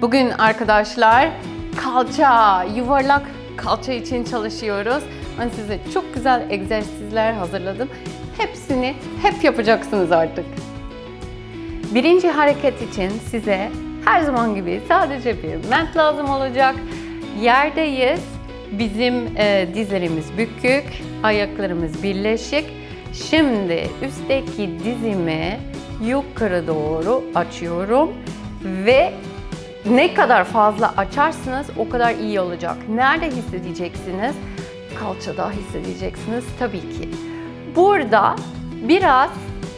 Bugün arkadaşlar kalça, yuvarlak kalça için çalışıyoruz. Ben size çok güzel egzersizler hazırladım. Hepsini hep yapacaksınız artık. Birinci hareket için size her zaman gibi sadece bir mat lazım olacak. Yerdeyiz. Bizim e, dizlerimiz bükük, ayaklarımız birleşik. Şimdi üstteki dizimi yukarı doğru açıyorum ve ne kadar fazla açarsınız o kadar iyi olacak. Nerede hissedeceksiniz? Kalçada hissedeceksiniz tabii ki. Burada biraz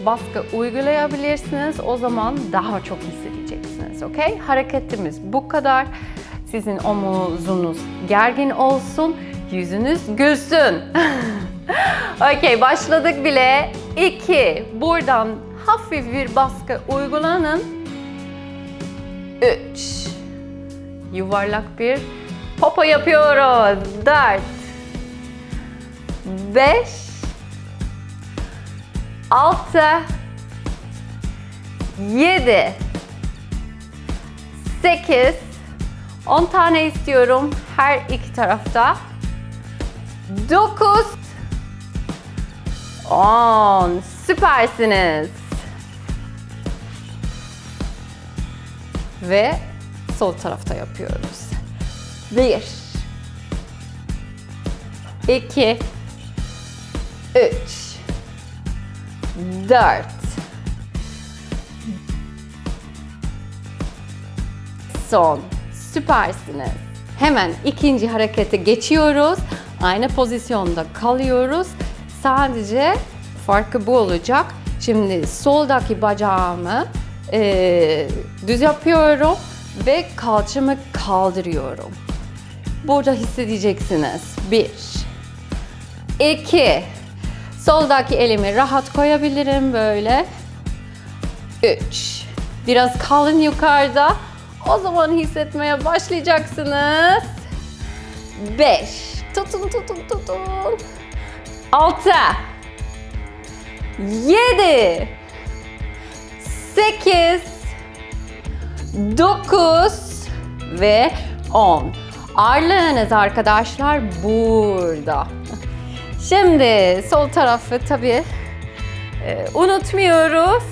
baskı uygulayabilirsiniz. O zaman daha çok hissedeceksiniz. Okey? Hareketimiz bu kadar. Sizin omuzunuz gergin olsun, yüzünüz gülsün. Okey, başladık bile. İki, buradan hafif bir baskı uygulanın. Üç, yuvarlak bir popo yapıyoruz. Dört, beş, altı, yedi, sekiz, on tane istiyorum her iki tarafta. Dokuz, on, süpersiniz. Ve sol tarafta yapıyoruz. Bir, iki, üç, dört, son. Süpersiniz. Hemen ikinci harekete geçiyoruz. Aynı pozisyonda kalıyoruz. Sadece farkı bu olacak. Şimdi soldaki bacağımı eee, düz yapıyorum ve kalçamı kaldırıyorum. Burada hissedeceksiniz. Bir, iki, soldaki elimi rahat koyabilirim böyle. Üç, biraz kalın yukarıda. O zaman hissetmeye başlayacaksınız. Beş, tutun tutun tutun. Altı, yedi, sekiz, dokuz ve on. Ağırlığınız arkadaşlar burada. Şimdi sol tarafı tabii e, unutmuyoruz.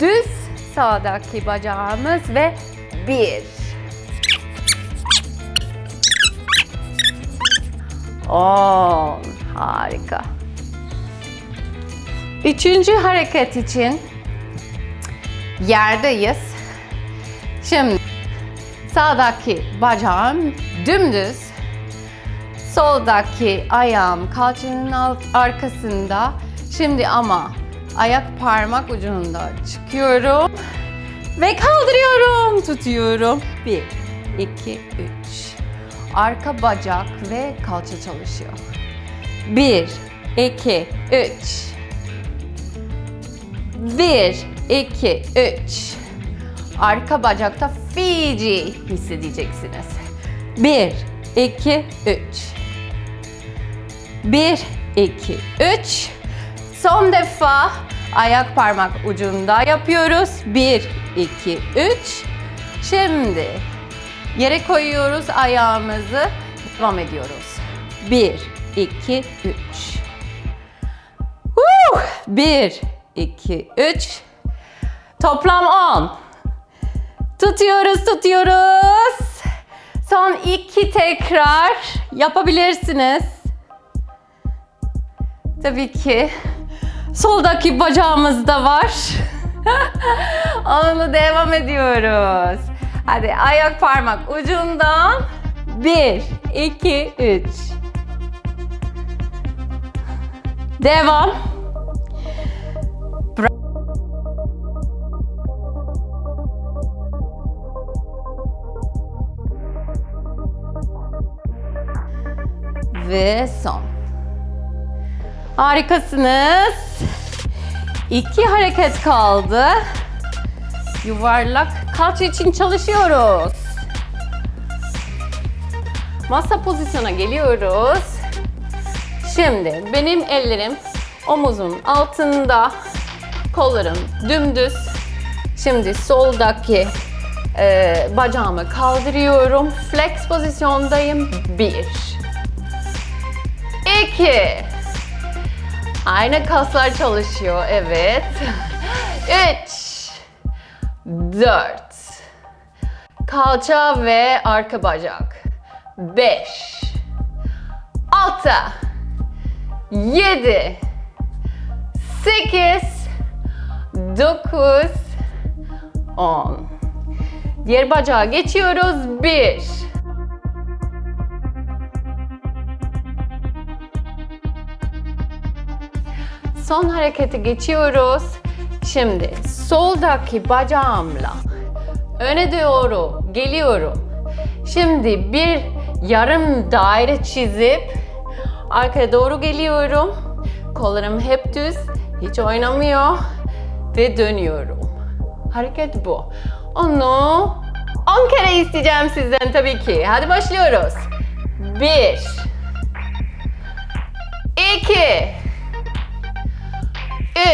Düz sağdaki bacağımız ve bir. On. Harika. Üçüncü hareket için yerdeyiz. Şimdi sağdaki bacağım dümdüz. Soldaki ayağım kalçanın alt, arkasında. Şimdi ama ayak parmak ucunda çıkıyorum ve kaldırıyorum, tutuyorum. Bir, iki, üç. Arka bacak ve kalça çalışıyor. Bir, iki, üç. Bir, iki, üç. Arka bacakta Fiji hissedeceksiniz. Bir, iki, üç. Bir, iki, üç. Son defa ayak parmak ucunda yapıyoruz. Bir, iki, üç. Şimdi yere koyuyoruz ayağımızı. Devam ediyoruz. Bir, iki, üç. Woo! Bir, iki, üç. Toplam on. Tutuyoruz, tutuyoruz. Son iki tekrar yapabilirsiniz. Tabii ki soldaki bacağımız da var. Onunla devam ediyoruz. Hadi ayak parmak ucundan. Bir, iki, üç. Devam. Ve son. Harikasınız. İki hareket kaldı. Yuvarlak kalça için çalışıyoruz. Masa pozisyona geliyoruz. Şimdi benim ellerim omuzun altında, kollarım dümdüz. Şimdi soldaki Ee, bacağımı kaldırıyorum. Flex pozisyondayım. Bir. İki. Aynı kaslar çalışıyor. Evet. Üç. Dört. Kalça ve arka bacak. Beş. Altı. Yedi. Sekiz. Dokuz. On. Diğer bacağa geçiyoruz. Bir. Son harekete geçiyoruz. Şimdi soldaki bacağımla öne doğru geliyorum. Şimdi bir yarım daire çizip arkaya doğru geliyorum. Kollarım hep düz, hiç oynamıyor ve dönüyorum. Hareket bu. Onu 10 kere isteyeceğim sizden tabii ki. Hadi başlıyoruz. 1 2 3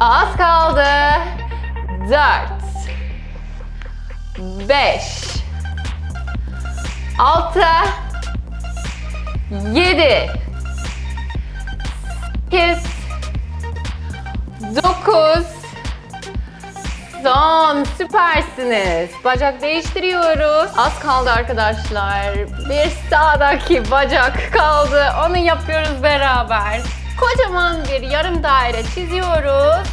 Az kaldı. 4 5 6 7 8 9 Son süpersiniz. Bacak değiştiriyoruz. Az kaldı arkadaşlar. Bir sağdaki bacak kaldı. Onu yapıyoruz beraber. Kocaman bir yarım daire çiziyoruz.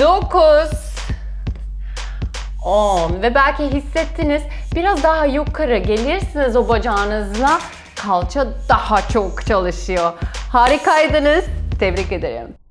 Dokuz. 10 ve belki hissettiniz biraz daha yukarı gelirsiniz o bacağınızla kalça daha çok çalışıyor. Harikaydınız. Tebrik ederim.